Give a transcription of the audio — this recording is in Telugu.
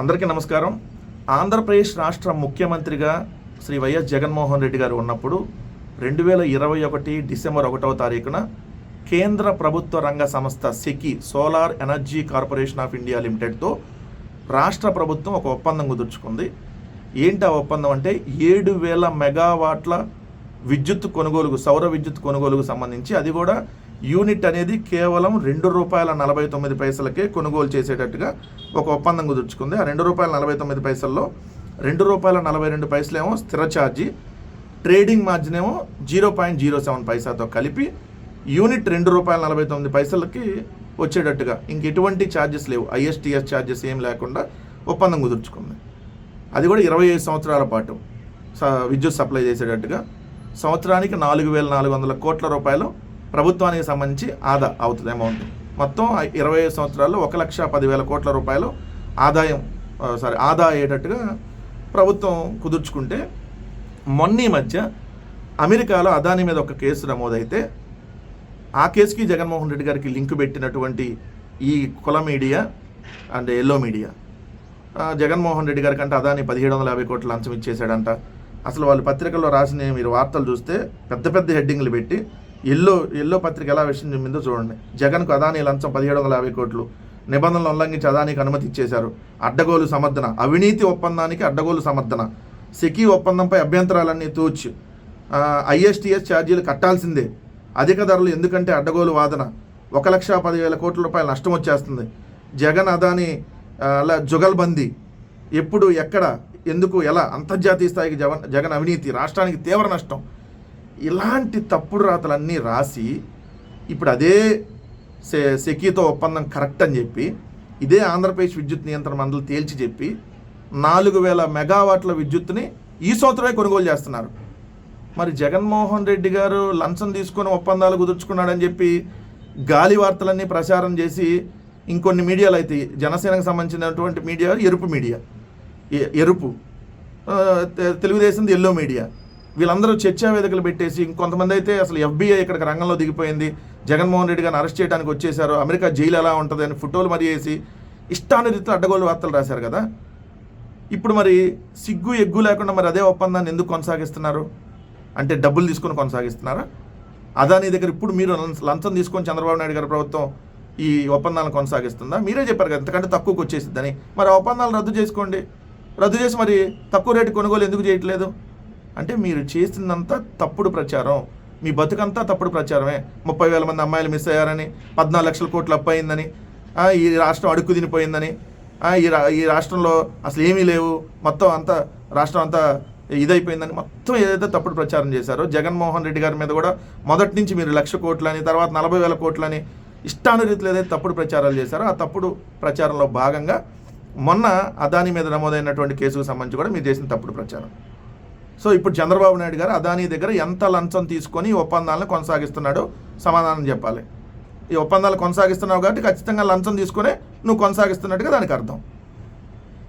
అందరికీ నమస్కారం. ఆంధ్రప్రదేశ్ రాష్ట్ర ముఖ్యమంత్రిగా శ్రీ వైఎస్ జగన్మోహన్ రెడ్డి గారు ఉన్నప్పుడు రెండు వేల ఇరవై ఒకటి డిసెంబర్ ఒకటవ తారీఖున కేంద్ర ప్రభుత్వ రంగ సంస్థ SECI solar energy corporation of India లిమిటెడ్తో రాష్ట్ర ప్రభుత్వం ఒక ఒప్పందం కుదుర్చుకుంది. ఏంటి ఆ ఒప్పందం అంటే ఏడు వేల మెగావాట్ల విద్యుత్ కొనుగోలుకు సౌర విద్యుత్ కొనుగోలుకు సంబంధించి అది కూడా యూనిట్ అనేది కేవలం రెండు రూపాయల నలభై తొమ్మిది పైసలకే కొనుగోలు చేసేటట్టుగా ఒక ఒప్పందం కుదుర్చుకుంది. ఆ రెండు రూపాయల నలభై తొమ్మిది పైసల్లో రెండు రూపాయల నలభై రెండు పైసలేమో స్థిర ఛార్జీ ట్రేడింగ్ మార్జిన్ ఏమో జీరో పాయింట్ జీరో సెవెన్ పైసాతో కలిపి యూనిట్ రెండు రూపాయల నలభై తొమ్మిది పైసలకి వచ్చేటట్టుగా. ఇంక ఎటువంటి ఛార్జెస్ లేవు. ఐఎస్టీఎస్ ఛార్జెస్ ఏం లేకుండా ఒప్పందం కుదుర్చుకుంది. అది కూడా ఇరవై ఐదు సంవత్సరాల పాటు స- విద్యుత్ సప్లై చేసేటట్టుగా. సంవత్సరానికి నాలుగు వేల నాలుగు వందల కోట్ల రూపాయలు ప్రభుత్వానికి సంబంధించి ఆదా అవుతుంది అమౌంట్. మొత్తం ఇరవై ఐదు సంవత్సరాల్లో ఒక లక్ష పదివేల కోట్ల రూపాయలు ఆదాయం సారీ ఆదా అయ్యేటట్టుగా ప్రభుత్వం కుదుర్చుకుంటే మొన్న మధ్య అమెరికాలో అదాని మీద ఒక కేసు నమోదైతే ఆ కేసుకి జగన్మోహన్ రెడ్డి గారికి లింక్ పెట్టినటువంటి ఈ కుల media and yellow media. Jaganmohan Reddy గారి కంటే అదాని పదిహేడు వందల యాభై కోట్లు లంచం ఇచ్చేశాడంట. అసలు వాళ్ళు పత్రికల్లో రాసిన మీరు వార్తలు చూస్తే పెద్ద పెద్ద హెడ్డింగ్లు పెట్టి ఎల్లో ఎల్లో పత్రిక ఎలా విషయం చెప్పిందో చూడండి. జగన్కు అదాని లంచం పదిహేడు వందల యాభై కోట్లు. నిబంధనలు ఉల్లంఘించి అదానికి అనుమతి ఇచ్చేశారు. అడ్డగోలు సమర్థన. అవినీతి ఒప్పందానికి అడ్డగోలు సమర్థన. సెకీ ఒప్పందంపై అభ్యంతరాలన్నీ తూచు. ఐఎస్టీఎస్ ఛార్జీలు కట్టాల్సిందే. అధిక ధరలు ఎందుకంటే అడ్డగోలు వాదన. ఒక లక్ష పదివేల కోట్ల రూపాయల నష్టం వచ్చేస్తుంది. జగన్ అదాని అలా జుగల్బందీ. ఎప్పుడు ఎక్కడ ఎందుకు ఎలా అంతర్జాతీయ స్థాయికి జగన్ జగన్ అవినీతి. రాష్ట్రానికి తీవ్ర నష్టం. ఇలాంటి తప్పుడు రాతలన్నీ రాసి ఇప్పుడు అదే సె సెకీతో ఒప్పందం కరెక్ట్ అని చెప్పి ఇదే ఆంధ్రప్రదేశ్ విద్యుత్ నియంత్రణ మండలి తేల్చి చెప్పి నాలుగు వేల మెగావాట్ల విద్యుత్ని ఈ సంవత్సరమే కొనుగోలు చేస్తున్నారు. మరి జగన్మోహన్ రెడ్డి గారు లంచం తీసుకొని ఒప్పందాలు కుదుర్చుకున్నాడని చెప్పి గాలి వార్తలన్నీ ప్రచారం చేసి ఇంకొన్ని మీడియాలు అయితే జనసేనకు సంబంధించినటువంటి మీడియా ఎరుపు మీడియా. ఎరుపు. ఆ, తెలుగుదేశం ఎల్లో మీడియా. వీళ్ళందరూ చర్చా వేదికలు పెట్టేసి ఇంకొంతమంది అయితే అసలు ఎఫ్బీఐ ఇక్కడికి రంగంలో దిగిపోయింది. జగన్మోహన్ రెడ్డి గారిని అరెస్ట్ చేయడానికి వచ్చేసారు అమెరికా జైలు ఎలా ఉంటుంది అని ఫోటోలు మరి వేసి ఇష్టానురీతిలో అడ్డగోలు వార్తలు రాశారు కదా. ఇప్పుడు మరి సిగ్గు ఎగ్గు లేకుండా మరి అదే ఒప్పందాన్ని ఎందుకు కొనసాగిస్తున్నారు? అంటే డబ్బులు తీసుకొని కొనసాగిస్తున్నారా? అదాని దగ్గర ఇప్పుడు మీరు లంచం తీసుకొని చంద్రబాబు నాయుడు గారి ప్రభుత్వం ఈ ఒప్పందాలను కొనసాగిస్తుందా? మీరే చెప్పారు కదా ఎంతకంటే తక్కువకు వచ్చేసిద్దని. మరి ఆ ఒప్పందాలు రద్దు చేసుకోండి. రద్దు చేసి మరి తక్కువ రేటు కొనుగోలు ఎందుకు చేయట్లేదు? అంటే మీరు చేసిందంతా తప్పుడు ప్రచారం. మీ బతుకంతా తప్పుడు ప్రచారమే. ముప్పై వేల మంది అమ్మాయిలు మిస్ అయ్యారని పద్నాలుగు లక్షల కోట్లు అప్పయిందని ఈ రాష్ట్రం అడుక్కు తినిపోయిందని ఈ రా ఈ రాష్ట్రంలో అసలు ఏమీ లేవు. మొత్తం అంతా రాష్ట్రం అంతా ఇదైపోయిందని మొత్తం ఏదైతే తప్పుడు ప్రచారం చేశారో జగన్మోహన్ రెడ్డి గారి మీద కూడా మొదటి నుంచి మీరు లక్ష కోట్లని తర్వాత నలభై వేల కోట్లని ఇష్టానురీతిలో ఏదైతే తప్పుడు ప్రచారాలు చేశారో ఆ తప్పుడు ప్రచారంలో భాగంగా మొన్న అదాని మీద నమోదైనటువంటి కేసుకు సంబంధించి కూడా మీరు చేసిన తప్పుడు ప్రచారం. సో ఇప్పుడు చంద్రబాబు నాయుడు గారు అదానీ దగ్గర ఎంత లంచం తీసుకొని ఈ ఒప్పందాలను కొనసాగిస్తున్నాడో సమాధానం చెప్పాలి. ఈ ఒప్పందాలు కొనసాగిస్తున్నావు కాబట్టి ఖచ్చితంగా లంచం తీసుకునే నువ్వు కొనసాగిస్తున్నట్టుగా దానికి అర్థం.